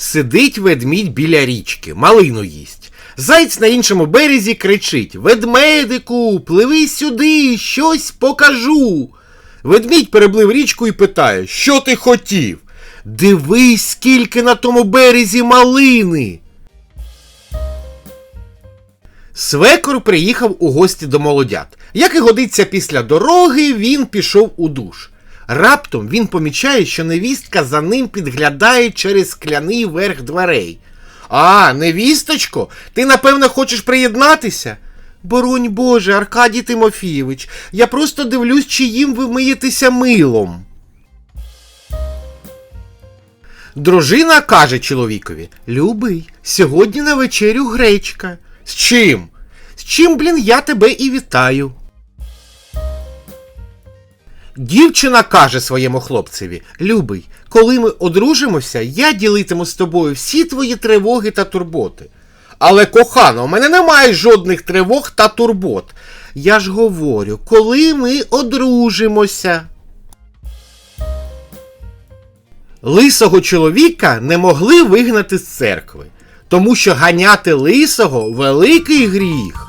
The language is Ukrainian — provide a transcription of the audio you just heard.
Сидить ведмідь біля річки, малину їсть. Заєць на іншому березі кричить Ведмедику, пливи сюди, щось покажу. Ведмідь переплив річку і питає, що ти хотів? Дивись, скільки на тому березі малини. Свекор приїхав у гості до молодят. Як і годиться після дороги, він пішов у душ. Раптом він помічає, що невістка за ним підглядає через скляний верх дверей. А, невісточко, ти напевно хочеш приєднатися? Боронь Боже, Аркадій Тимофійович, я просто дивлюсь, чиїм ви миєтеся милом. Дружина каже чоловікові: Любий, сьогодні на вечерю гречка. З чим? З чим, блін, я тебе і вітаю. Дівчина каже своєму хлопцеві: Любий, коли ми одружимося, я ділитиму з тобою всі твої тривоги та турботи. Але, кохано, у мене немає жодних тривог та турбот. Я ж говорю, коли ми одружимося. Лисого чоловіка не могли вигнати з церкви, тому що ганяти лисого великий гріх.